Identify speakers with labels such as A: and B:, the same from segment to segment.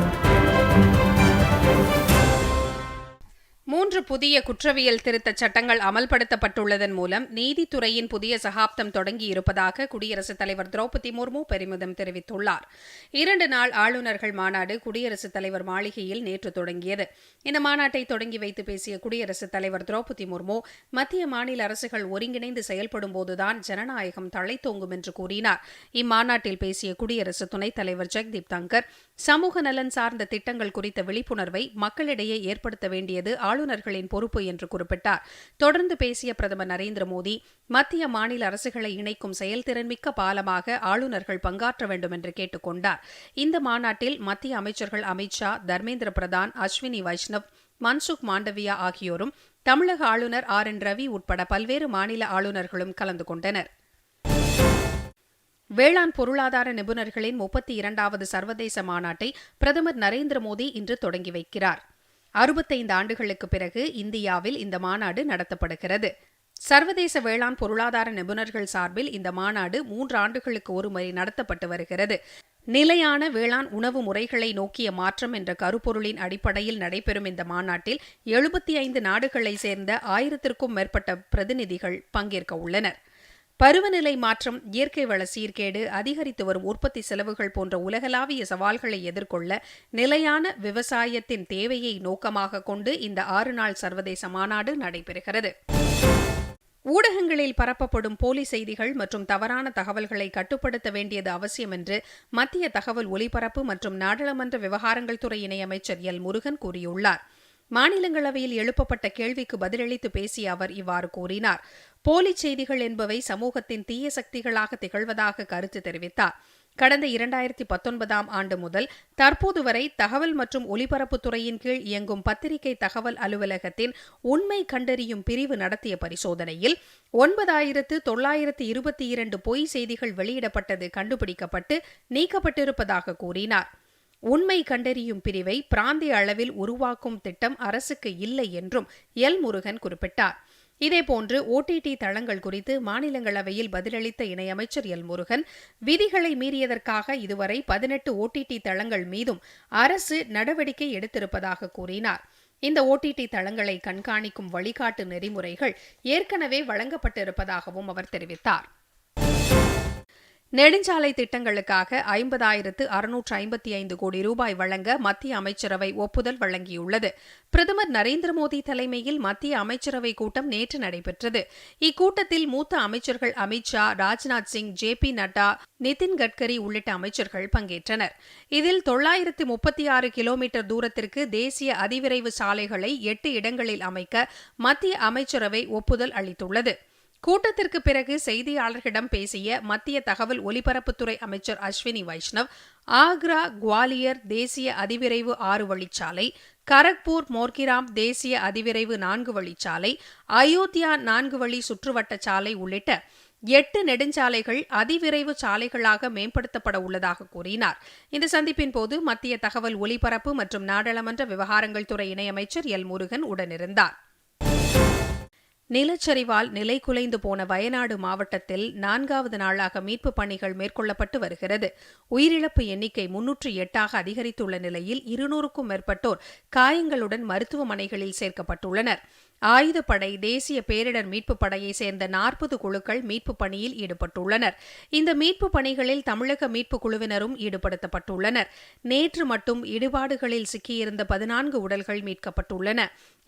A: Thank you. புதிய குற்றவியல் திருத்தச் சட்டங்கள் அமல்படுத்தப்பட்டுள்ளதன் மூலம் நீதித்துறையின் புதிய சகாப்தம் தொடங்கியிருப்பதாக குடியரசுத் தலைவர் திரௌபதி முர்மு பெருமிதம் தெரிவித்துள்ளார் இரண்டு நாள் ஆளுநர்கள் மாநாடு குடியரசுத் தலைவர் மாளிகையில் நேற்று தொடங்கியது இந்த மாநாட்டை தொடங்கி வைத்து பேசிய குடியரசுத் தலைவர் திரௌபதி முர்மு மத்திய மாநில அரசுகள் ஒருங்கிணைந்து செயல்படும் போதுதான் ஜனநாயகம் தழைத்தோங்கும் என்று கூறினார் இம்மாநாட்டில் பேசிய குடியரசு துணைத் தலைவர் ஜெக்தீப் தங்கர் சமூக நலன் சார்ந்த திட்டங்கள் குறித்த விழிப்புணர்வை மக்களிடையே ஏற்படுத்த வேண்டியது ஆளுநர்களின் அரசுகளின் பொறுப்பு என்று குறிப்பிட்டார் தொடர்ந்து பேசிய பிரதமர் நரேந்திர மோடி மத்திய மாநில அரசுகளை இணைக்கும் செயல்திறன்மிக்க பாலமாக ஆளுநர்கள் பங்காற்ற வேண்டும் என்று கேட்டுக் கொண்டார் இந்த மாநாட்டில் மத்திய அமைச்சர்கள் அமித்ஷா தர்மேந்திர பிரதான் அஸ்வினி வைஷ்ணவ் மன்சுக் மாண்டவியா ஆகியோரும் தமிழக ஆளுநர் ஆர் என் ரவி உட்பட பல்வேறு மாநில ஆளுநர்களும் கலந்து கொண்டனர் வேளாண் பொருளாதார நிபுணர்களின் முப்பத்தி இரண்டாவது சர்வதேச மாநாட்டை பிரதமர் நரேந்திர மோடி இன்று தொடங்கி வைக்கிறார் அறுபத்தைந்து ஆண்டுகளுக்கு பிறகு இந்தியாவில் இந்த மாநாடு நடத்தப்படுகிறது சர்வதேச வேளாண் பொருளாதார நிபுணர்கள் சார்பில் இந்த மாநாடு மூன்று ஆண்டுகளுக்கு ஒருமுறை நடத்தப்பட்டு வருகிறது நிலையான வேளாண் உணவு முறைகளை நோக்கிய மாற்றம் என்ற கருப்பொருளின் அடிப்படையில் நடைபெறும் இந்த மாநாட்டில் எழுபத்தி ஐந்து நாடுகளை சேர்ந்த ஆயிரத்திற்கும் மேற்பட்ட பிரதிநிதிகள் பங்கேற்க உள்ளனர் பருவநிலை மாற்றம் இயற்கை வள சீர்கேடு அதிகரித்து வரும் உற்பத்தி செலவுகள் போன்ற உலகளாவிய சவால்களை எதிர்கொள்ள நிலையான விவசாயத்தின் தேவையை நோக்கமாக கொண்டு இந்த ஆறு நாள் சர்வதேச மாநாடு நடைபெறுகிறது ஊடகங்களில் பரப்பப்படும் போலி செய்திகள் மற்றும் தவறான தகவல்களை கட்டுப்படுத்த வேண்டியது அவசியம் என்று மத்திய தகவல் ஒலிபரப்பு மற்றும் நாடாளுமன்ற விவகாரங்கள் துறை இணையமைச்சர் எல் முருகன் கூறியுள்ளார் மாநிலங்களவையில் எழுப்பப்பட்ட கேள்விக்கு பதிலளித்து பேசிய அவர் இவ்வாறு கூறினார் போலி செய்திகள் என்பவை சமூகத்தின் தீய சக்திகளாக திகழ்வதாக கருத்து தெரிவித்தார் கடந்த இரண்டாயிரத்தி பத்தொன்பதாம் ஆண்டு முதல் தற்போது வரை தகவல் மற்றும் ஒலிபரப்புத்துறையின் கீழ் இயங்கும் பத்திரிகை தகவல் அலுவலகத்தின் உண்மை கண்டறியும் பிரிவு நடத்திய பரிசோதனையில் ஒன்பதாயிரத்து தொள்ளாயிரத்து இருபத்தி இரண்டு பொய் செய்திகள் வெளியிடப்பட்டது கண்டுபிடிக்கப்பட்டு நீக்கப்பட்டிருப்பதாக கூறினார் உண்மை கண்டறியும் பிரிவை பிராந்திய அளவில் உருவாக்கும் திட்டம் அரசுக்கு இல்லை என்றும் எல் முருகன் குறிப்பிட்டார் இதேபோன்று ஓடிடி தளங்கள் குறித்து மாநிலங்களவையில் பதிலளித்த இணையமைச்சர் எல் முருகன் விதிகளை மீறியதற்காக இதுவரை பதினெட்டு ஓடிடி தளங்கள் மீதும் அரசு நடவடிக்கை எடுத்திருப்பதாக கூறினார் இந்த ஓடிடி தளங்களை கண்காணிக்கும் வழிகாட்டு நெறிமுறைகள் ஏற்கனவே வழங்கப்பட்டிருப்பதாகவும் அவர் தெரிவித்தார் நெடுஞ்சாலை திட்டங்களுக்காக ஐம்பதாயிரத்து அறுநூற்று ஐம்பத்தி ஐந்து கோடி ரூபாய் வழங்க மத்திய அமைச்சரவை ஒப்புதல் வழங்கியுள்ளது பிரதமர் நரேந்திர மோடி தலைமையில் மத்திய அமைச்சரவை கூட்டம் நேற்று நடைபெற்றது இக்கூட்டத்தில் மூத்த அமைச்சர்கள் அமித் ஷா ராஜ்நாத் சிங் ஜே பி நட்டா நிதின் கட்கரி உள்ளிட்ட அமைச்சர்கள் பங்கேற்றனர் இதில் தொள்ளாயிரத்து முப்பத்தி ஆறு கிலோமீட்டர் தூரத்திற்கு தேசிய அதிவிரைவு சாலைகளை எட்டு இடங்களில் அமைக்க மத்திய அமைச்சரவை ஒப்புதல் அளித்துள்ளது கூட்டத்திற்கு பிறகு செய்தியாளர்களிடம் பேசிய மத்திய தகவல் ஒலிபரப்புத்துறை அமைச்சர் அஸ்வினி வைஷ்ணவ் ஆக்ரா குவாலியர் தேசிய அதிவிரைவு ஆறு வழிச்சாலை கரக்பூர் மோர்கிராம் தேசிய அதிவிரைவு நான்கு வழிச்சாலை அயோத்தியா நான்கு வழி சுற்றுவட்ட சாலை உள்ளிட்ட எட்டு நெடுஞ்சாலைகள் அதிவிரைவு சாலைகளாக மேம்படுத்தப்பட உள்ளதாக கூறினார் இந்த சந்திப்பின் போது மத்திய தகவல் ஒலிபரப்பு மற்றும் நாடாளுமன்ற விவகாரங்கள் துறை இணையமைச்சர் எல் முருகன் உடனிருந்தார் நிலச்சரிவால் நிலை குலைந்து போன வயநாடு மாவட்டத்தில் நான்காவது நாளாக மீட்புப் பணிகள் மேற்கொள்ளப்பட்டு வருகிறது உயிரிழப்பு எண்ணிக்கை முன்னூற்று எட்டாக அதிகரித்துள்ள நிலையில் இருநூறுக்கும் மேற்பட்டோர் காயங்களுடன் மருத்துவமனைகளில் சேர்க்கப்பட்டுள்ளனர் ஆயுதப்படை தேசிய பேரிடர் மீட்புப் படையை சேர்ந்த நாற்பது குழுக்கள் மீட்புப் பணியில் ஈடுபட்டுள்ளனர் இந்த மீட்புப் பணிகளில் தமிழக மீட்புக் குழுவினரும் ஈடுபடுத்தப்பட்டுள்ளனர் நேற்று மட்டும் இடிபாடுகளில் சிக்கியிருந்த பதினான்கு உடல்கள் மீட்கப்பட்டுள்ளன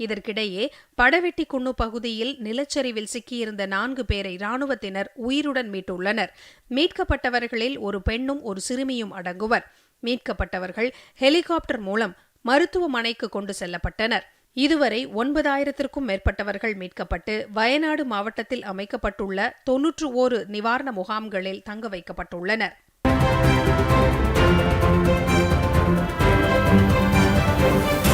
A: இதற்கிடையே படவெட்டி குன்னு பகுதியில் நிலச்சரிவில் சிக்கியிருந்த நான்கு பேரை ராணுவத்தினர் உயிருடன் மீட்டுள்ளனர் மீட்கப்பட்டவர்களில் ஒரு பெண்ணும் ஒரு சிறுமியும் அடங்குவர் மீட்கப்பட்டவர்கள் ஹெலிகாப்டர் மூலம் மருத்துவமனைக்கு கொண்டு செல்லப்பட்டனர் இதுவரை ஒன்பதாயிரத்திற்கும் மேற்பட்டவர்கள் மீட்கப்பட்டு வயநாடு மாவட்டத்தில் அமைக்கப்பட்டுள்ள தொன்னூற்று ஓரு நிவாரண முகாம்களில் தங்க வைக்கப்பட்டுள்ளனர் thank you